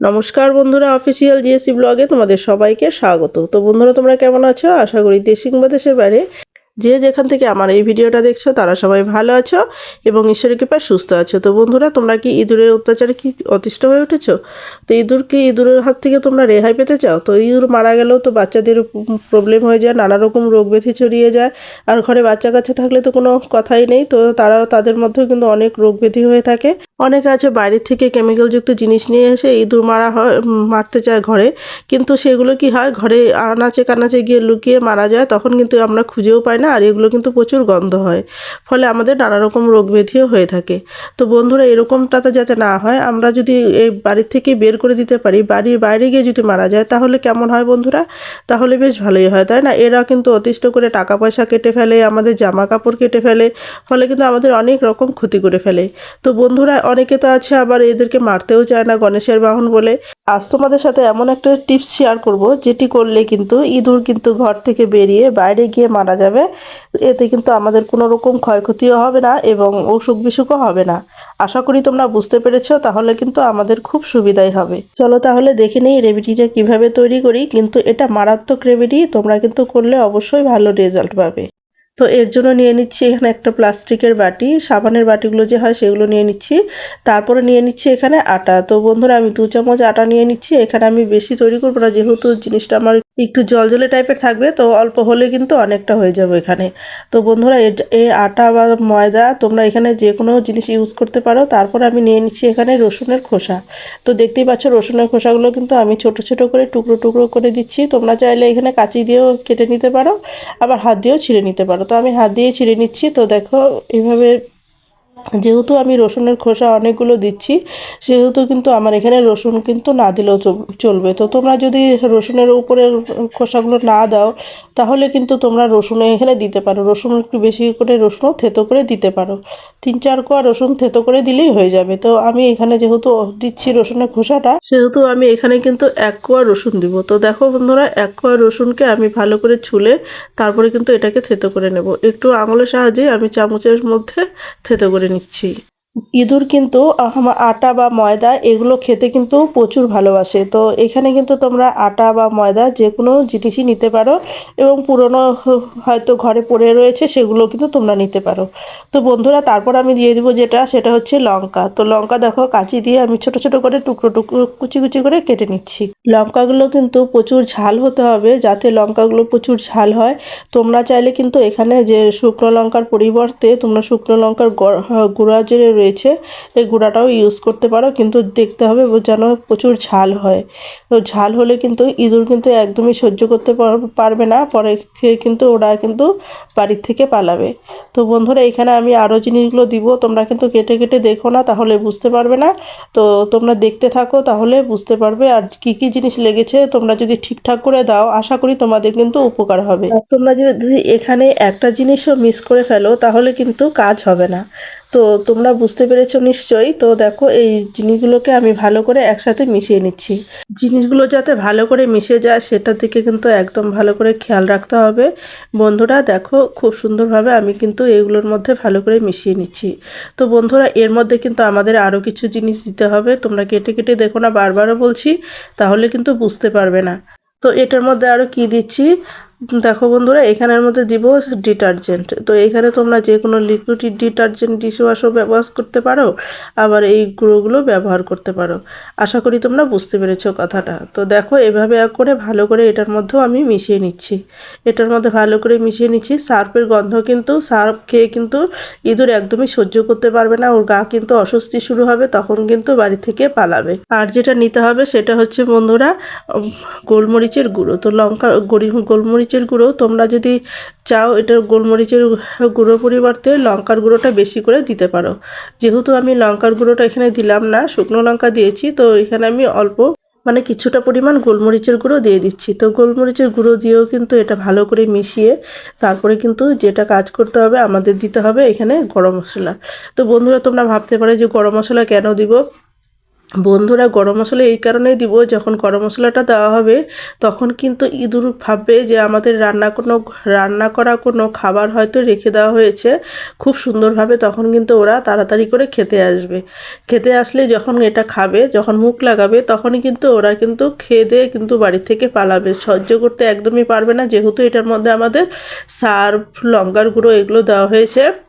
নমস্কার বন্ধুরা official GSC ব্লগে তোমাদের সবাইকে স্বাগত। তো বন্ধুরা, তোমরা কেমন আছো? আশা করি দেশ কিংবা দেশের বাইরে যে যেখান থেকে আমার এই ভিডিওটা দেখছ, তারা সবাই ভালো আছো এবং ঈশ্বরের কৃপায় সুস্থ আছো। তো বন্ধুরা, তোমরা কি ইঁদুরের অত্যাচারে কি অতিষ্ঠ হয়ে উঠেছো? তো ইঁদুর কি ইঁদুরের হাত থেকে তোমরা রেহাই পেতে চাও? তো ইঁদুর মারা গেলেও তো বাচ্চাদের প্রবলেম হয়ে যায়, নানা রকম রোগ ব্যাধি ছড়িয়ে যায় আর ঘরে বাচ্চা কাচ্চা থাকলে তো কোনো কথাই নেই। তো তারাও তাদের মধ্যেও কিন্তু অনেক রোগ ব্যাধি হয়ে থাকে। অনেকে আছে বাইরের থেকে কেমিক্যালযুক্ত জিনিস নিয়ে এসে ইঁদুর মারা হয় মারতে চায় ঘরে। কিন্তু সেগুলো কি হয়? ঘরে আনাচে কানাচে গিয়ে লুকিয়ে মারা যায়, তখন কিন্তু আমরা খুঁজেও পাই না, আর এগুলো কিন্তু প্রচুর গন্ধ হয়। ফলে আমাদের নানা রকম রোগ ব্যাধিও হয়ে থাকে। তো বন্ধুরা, এরকমটাতে যাতে না হয়, আমরা যদি এই বাড়ির থেকে বের করে দিতে পারি, বাড়ির বাইরে গিয়ে যদি মারা যায়, তাহলে কেমন হয় বন্ধুরা? তাহলে বেশ ভালোই হয়, তাই না? এরা কিন্তু অতিষ্ঠ করে টাকা পয়সা কেটে ফেলে, আমাদের জামা কাপড় কেটে ফেলে, ফলে কিন্তু আমাদের অনেক রকম ক্ষতি করে ফেলে। তো বন্ধুরা অনেকে তো আছে, আবার এদেরকে মারতেও চায় না গণেশের বাহন বলে। আজ তোমাদের সাথে এমন একটা টিপস শেয়ার করব, যেটি করলে কিন্তু ইঁদুর কিন্তু ঘর থেকে বেরিয়ে বাইরে গিয়ে মারা যাবে। এতে কিন্তু আমাদের কোনো রকম ক্ষয়ক্ষতিও হবে না এবং অসুখ বিসুখও হবে না। আশা করি তোমরা বুঝতে পেরেছ, তাহলে কিন্তু আমাদের খুব সুবিধাই হবে। চলো তাহলে দেখে নেই রেমেডিটা কীভাবে তৈরি করি, কিন্তু এটা মারাত্মক রেমেডি তোমরা কিন্তু করলে অবশ্যই ভালো রেজাল্ট পাবে। তো এর জন্য নিয়ে নিচ্ছি এখানে একটা প্লাস্টিকের বাটি, সাবানের বাটিগুলো যে হয় সেগুলো নিয়ে নিচ্ছি। তারপরে নিয়ে নিচ্ছি এখানে আটা। তো বন্ধুরা, আমি দু চামচ আটা নিয়ে নিচ্ছি। এখানে আমি বেশি তৈরি করব না, যেহেতু জিনিসটা আমার একটু জলজলে টাইপের থাকবে, তো অল্প হলে কিন্তু অনেকটা হয়ে যাবে এখানে। তো বন্ধুরা এ- আটা বা ময়দা তোমরা এখানে যে কোনো জিনিস ইউজ করতে পারো। তারপর আমি নিয়ে নিচ্ছি এখানে রসুনের খোসা। তো দেখতেই পাচ্ছ, রসুনের খোসাগুলো কিন্তু আমি ছোট ছোট করে টুকরো টুকরো করে দিচ্ছি। তোমরা চাইলে এখানে কাঁচি দিয়েও কেটে নিতে পারো, আবার হাত দিয়েও ছিঁড়ে নিতে পারো। আমি হাত দিয়ে ছিঁড়ে নিচ্ছি। তো দেখো এইভাবে যেহেতু আমি রসুনের খোসা অনেকগুলো দিচ্ছি, সেহেতু কিন্তু আমার এখানে রসুন কিন্তু না দিলেও চলবে। তো তোমরা যদি রসুনের উপরে খোসাগুলো না দাও, তাহলে কিন্তু তোমরা রসুন এখানে দিতে পারো। রসুন একটু বেশি করে রসুনও থেতো করে দিতে পারো। তিন চার কোয়া রসুন থেতো করে দিলেই হয়ে যাবে। তো আমি এখানে যেহেতু দিচ্ছি রসুনের খোসাটা, সেহেতু আমি এখানে কিন্তু এক কোয়া রসুন দিব। তো দেখো বন্ধুরা, এক কোয়া রসুনকে আমি ভালো করে ছুলে তারপরে কিন্তু এটাকে থেতো করে নেব। একটু আঙুলের সাহায্যে আমি চামচের মধ্যে থেতো করে নিচ্ছি। ইঁদুর কিন্তু আটা বা ময়দা এগুলো খেতে কিন্তু প্রচুর ভালোবাসে। তো এখানে কিন্তু তোমরা আটা বা ময়দা যে কোনো জিনিসই নিতে পারো এবং পুরনো হয়তো ঘরে পড়ে রয়েছে সেগুলো কিন্তু তোমরা নিতে পারো। তো বন্ধুরা, তারপর আমি দিয়ে দিব যেটা, সেটা হচ্ছে লঙ্কা। তো লঙ্কা দেখো, কাঁচি দিয়ে আমি ছোট ছোট করে টুকরো টুকরো, কুচি কুচি করে কেটে নিচ্ছি। লঙ্কাগুলো কিন্তু প্রচুর ঝাল হতে হবে যাতে লঙ্কাগুলো প্রচুর ঝাল হয়। তোমরা চাইলে কিন্তু এখানে যে শুকনো লঙ্কার পরিবর্তে তোমরা শুকনো লঙ্কার গুঁড়া যে রয়েছে এই গুঁড়াটাও ইউজ করতে পারো, কিন্তু দেখতে হবে যেন প্রচুর ঝাল হয়। তো ঝাল হলে কিন্তু ইঁদুর কিন্তু একদমই সহ্য করতে পার- পারবে না, পরে খেয়ে কিন্তু ওরা কিন্তু বাড়ির থেকে পালাবে। তো বন্ধুরা, এখানে আমি আরও জিনিসগুলো দিব, তোমরা কিন্তু কেটে কেটে দেখো না, তাহলে বুঝতে পারবে না। তো তোমরা দেখতে থাকো, তাহলে বুঝতে পারবে, আর কি কি জিনিস লেগেছে তোমরা যদি ঠিকঠাক করে দাও, আশা করি তোমাদের কিন্তু উপকার হবে। তোমরা যদি এখানে একটা জিনিসও মিস করে ফেলো, তাহলে কিন্তু কাজ হবে না। তো তোমরা বুঝতে পেরেছ নিশ্চয়ই। তো দেখো, এই জিনিসগুলোকে আমি ভালো করে একসাথে মিশিয়ে নিচ্ছি। জিনিসগুলো যাতে ভালো করে মিশে যায়, সেটার দিকে কিন্তু একদম ভালো করে খেয়াল রাখতে হবে। বন্ধুরা, দেখো, খুব সুন্দরভাবে আমি কিন্তু এগুলোর মধ্যে ভালো করে মিশিয়ে নিচ্ছি। তো বন্ধুরা, এর মধ্যে কিন্তু আমাদের আরও কিছু জিনিস দিতে হবে। তোমরা কেটে কেটে দেখো না, বারবারও বলছি, তাহলে কিন্তু বুঝতে পারবে না। তো এটার মধ্যে আরও কি দিচ্ছি? দেখো বন্ধুরা, এখানের মধ্যে দিব ডিটারজেন্ট। তো এখানে তোমরা যে কোনো লিকুইড ডিটারজেন্ট ডিশওয়াশও ব্যবহার করতে পারো, আবার এই গুঁড়োগুলো ব্যবহার করতে পারো। আশা করি তোমরা বুঝতে পেরেছ কথাটা। তো দেখো, এভাবে এক করে ভালো করে এটার মধ্যেও আমি মিশিয়ে নিচ্ছি। এটার মধ্যে ভালো করে মিশিয়ে নিচ্ছি। সার্ফের গন্ধ কিন্তু, সার্ফ খেয়ে কিন্তু ইঁদুর একদমই সহ্য করতে পারবে না। ওর গা কিন্তু অস্বস্তি শুরু হবে, তখন কিন্তু বাড়ি থেকে পালাবে। আর যেটা নিতে হবে সেটা হচ্ছে বন্ধুরা গোলমরিচের গুঁড়ো। তো লঙ্কা গড়ি গোলমরিচের গুঁড়ো। তোমরা যদি চাও এটার গোলমরিচের গুঁড়ো পরিবর্তে লঙ্কার গুঁড়োটা বেশি করে দিতে পারো। যেহেতু আমি লঙ্কার গুঁড়োটা এখানে দিলাম না, শুকনো লঙ্কা দিয়েছি, তো এখানে আমি অল্প মানে কিছুটা পরিমাণ গোলমরিচের গুঁড়ো দিয়ে দিচ্ছি। তো গোলমরিচের গুঁড়ো দিয়েও কিন্তু এটা ভালো করে মিশিয়ে তারপরে কিন্তু যেটা কাজ করতে হবে, আমাদের দিতে হবে এখানে গরম মশলা। তো বন্ধুরা, তোমরা ভাবতে পারো যে গরম মশলা কেন দিব? বন্ধুরা গরম মশলা এই কারণেই দিব, যখন গরম মশলাটা দেওয়া হবে, তখন কিন্তু ইঁদুর ভাববে যে আমাদের রান্না কোনো, রান্না করা কোনো খাবার হয়তো রেখে দেওয়া হয়েছে। খুব সুন্দরভাবে তখন কিন্তু ওরা তাড়াতাড়ি করে খেতে আসবে। খেতে আসলে যখন এটা খাবে, যখন মুখ লাগাবে, তখনই কিন্তু ওরা কিন্তু খেয়ে দিয়ে কিন্তু বাড়ি থেকে পালাবে। সহ্য করতে একদমই পারবে না, যেহেতু এটার মধ্যে আমাদের সার্ফ, লঙ্কার গুঁড়ো এগুলো দেওয়া হয়েছে।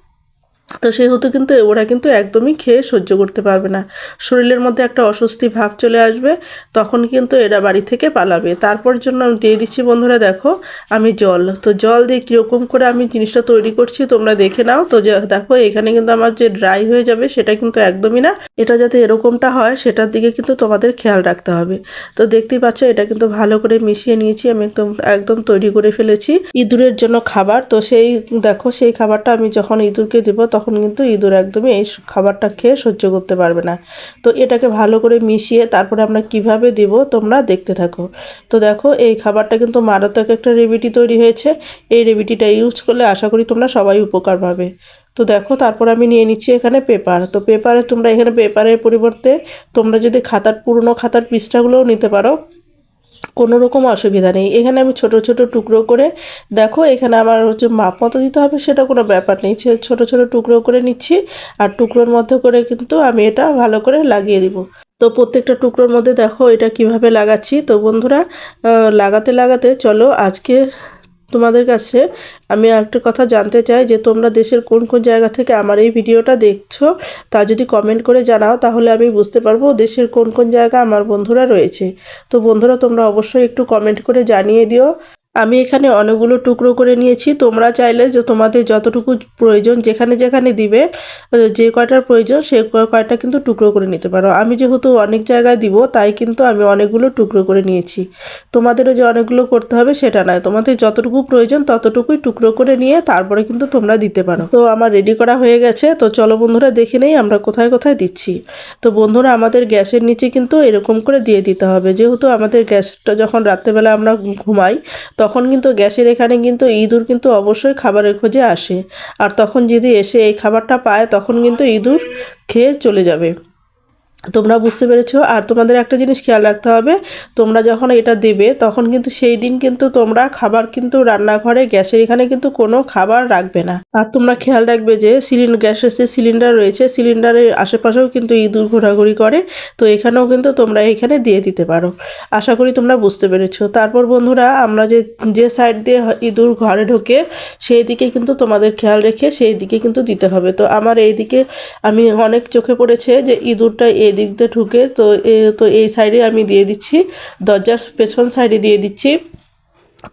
তো সেহেতু কিন্তু ওরা কিন্তু একদমই খেয়ে সহ্য করতে পারবে না। শরীরের মধ্যে একটা অস্বস্তি ভাব চলে আসবে, তখন কিন্তু এরা বাড়ি থেকে পালাবে। তারপর জন্য আমি দিয়ে দিচ্ছি, বন্ধুরা দেখো, আমি জল। তো জল দিয়ে কীরকম করে আমি জিনিসটা তৈরি করছি তোমরা দেখে নাও। তো দেখো, এখানে কিন্তু আমার যে ড্রাই হয়ে যাবে সেটা কিন্তু একদমই না। এটা যাতে এরকমটা হয়, সেটার দিকে কিন্তু তোমাদের খেয়াল রাখতে হবে। তো দেখতেই পাচ্ছ, এটা কিন্তু ভালো করে মিশিয়ে নিয়েছি, আমি একদম একদম তৈরি করে ফেলেছি। ইঁদুরের জন্য খাবার, তো সেই, দেখো, সেই খাবারটা আমি যখন ইঁদুরকে দেবো, তখন কিন্তু ইঁদুর একদমই এই খাবারটা খেয়ে সহ্য করতে পারবে না। তো এটাকে ভালো করে মিশিয়ে তারপরে আমরা কীভাবে দেব তোমরা দেখতে থাকো। তো দেখো, এই খাবারটা কিন্তু মারাত্মক একটা রেবিটি তৈরি হয়েছে। এই রেবিটিটা ইউজ করলে আশা করি তোমরা সবাই উপকার পাবে। তো দেখো, তারপর আমি নিয়ে নিচ্ছি এখানে পেপার। তো পেপারে তোমরা এখানে পেপারের পরিবর্তে তোমরা যদি খাতার পুরনো খাতার পৃষ্ঠাগুলোও নিতে পারো। কোনো রকম অসুবিধা নেই। এখানে আমি ছোট ছোট টুকরো করে দেখো, এখানে আমার হচ্ছে মাপ মতো দিতে হবে, সেটা কোনো ব্যাপার নেই। ছোটো, ছোট টুকরো করে নিচ্ছি আর টুকরোর মধ্যে করে কিন্তু আমি এটা ভালো করে লাগিয়ে দিব। তো প্রত্যেকটা টুকরোর মধ্যে দেখো এটা কীভাবে লাগাচ্ছি। তো বন্ধুরা লাগাতে লাগাতে চলো আজকে তোমাদের কাছে আমি একটা কথা জানতে চাই যে তোমরা দেশের কোন কোন জায়গা থেকে আমার এই ভিডিওটা দেখছ, তা যদি কমেন্ট করে জানাও তাহলে আমি বুঝতে পারব দেশের কোন কোন জায়গা আমার বন্ধুরা রয়েছে। তো বন্ধুরা তোমরা অবশ্যই একটু কমেন্ট করে জানিয়ে দিও। আমি এখানে অনেকগুলো টুকরো করে নিয়েছি। তোমরা চাইলে যে তোমাদের যতটুকু প্রয়োজন যেখানে যেখানে দিবে যে কয়টার প্রয়োজন সে কয়টা কিন্তু টুকরো করে নিতে পারো। আমি যেহেতু অনেক জায়গায় দিব, তাই কিন্তু আমি অনেকগুলো টুকরো করে নিয়েছি। তোমাদেরও যে অনেকগুলো করতে হবে সেটা নয়। তোমাদের যতটুকু প্রয়োজন ততটুকুই টুকরো করে নিয়ে তারপরে কিন্তু তোমরা দিতে পারো। তো আমার রেডি করা হয়ে গেছে। তো চলো বন্ধুরা, দেখে নেই আমরা কোথায় কোথায় দিচ্ছি। তো বন্ধুরা, আমাদের গ্যাসের নিচে কিন্তু এরকম করে দিয়ে দিতে হবে। যেহেতু আমাদের গ্যাসটা যখন রাত্রেবেলা আমরা ঘুমাই, তখন কিন্তু গ্যাসের এখানে কিন্তু ইঁদুর কিন্তু অবশ্যই খাবারের খোঁজে আসে। আর তখন যদি এসে এই খাবারটা পায়, তখন কিন্তু ইঁদুর খেয়ে চলে যাবে। তোমরা বুঝতে পেরেছ? আর তোমাদের একটা জিনিস খেয়াল রাখতে হবে, তোমরা যখন এটা দেবে, তখন কিন্তু সেই দিন কিন্তু তোমরা খাবার কিন্তু রান্নাঘরে, গ্যাসের এখানে কিন্তু কোনো খাবার রাখবে না। আর তোমরা খেয়াল রাখবে যে সিলিন্ডার গ্যাসের যে সিলিন্ডার রয়েছে, সিলিন্ডারের আশেপাশেও কিন্তু ইঁদুর ঘোরাঘুরি করে, তো এখানেও কিন্তু তোমরা এখানে দিয়ে দিতে পারো। আশা করি তোমরা বুঝতে পেরেছ। তারপর বন্ধুরা, আমরা যে যে সাইড দিয়ে ইঁদুর ঘরে ঢোকে, সেই দিকে কিন্তু তোমাদের খেয়াল রেখে সেই দিকে কিন্তু দিতে হবে। তো আমার এই দিকে আমি অনেক চোখে পড়েছে যে ইঁদুরটা এই দিক দিয়ে ঢুকে তো তো এই সাইডে আমি দিয়ে দিচ্ছি। দরজার পেছন সাইডে দিয়ে দিচ্ছি।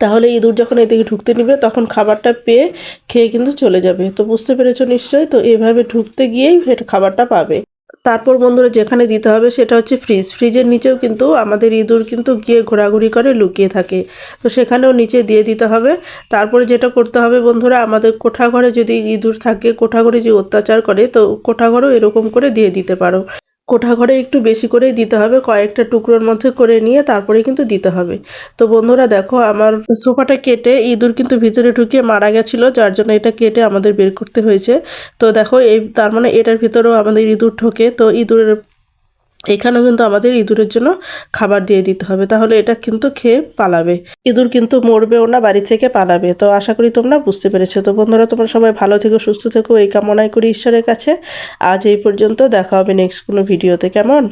তাহলে ইঁদুর যখন এদিকে ঢুকতে নিবে, তখন খাবারটা পেয়ে খেয়ে কিন্তু চলে যাবে। তো বুঝতে পেরেছ নিশ্চয়ই? তো এভাবে ঢুকতে গিয়েই খাবারটা পাবে। তারপর বন্ধুরা, যেখানে দিতে হবে সেটা হচ্ছে ফ্রিজ ফ্রিজের নিচেও কিন্তু আমাদের ইঁদুর কিন্তু গিয়ে ঘোরাঘুরি করে লুকিয়ে থাকে। তো সেখানেও নিচে দিয়ে দিতে হবে। তারপরে যেটা করতে হবে বন্ধুরা, আমাদের কোঠাঘরে যদি ইঁদুর থাকে, কোঠাঘরে যদি অত্যাচার করে, তো কোঠা ঘরেও এরকম করে দিয়ে দিতে পারো। কোঠা ঘরে একটু বেশি করেই দিতে হবে, কয়েকটা টুকরোর মধ্যে করে নিয়ে তারপরে কিন্তু দিতে হবে। তো বন্ধুরা দেখো, আমার সোফাটা কেটে ইঁদুর কিন্তু ভিতরে ঢুকিয়ে মারা গেছিল, যার জন্য এটা কেটে আমাদের বের করতে হয়েছে। তো দেখো, এই তার মানে এটার ভিতরেও আমাদের ইঁদুর ঢোকে। তো ইঁদুরের এখানেও কিন্তু আমাদের ইঁদুরের জন্য খাবার দিয়ে দিতে হবে। তাহলে এটা কিন্তু খেয়ে পালাবে। ইঁদুর কিন্তু মরবেও না, বাড়ি থেকে পালাবে। তো আশা করি তোমরা বুঝতে পেরেছ। তো বন্ধুরা, তোমরা সবাই ভালো থেকো, সুস্থ থেকো। এই কামনাই করি ঈশ্বরের কাছে। আজ এই পর্যন্ত দেখা হবে নেক্সট কোনো ভিডিওতে কেমন?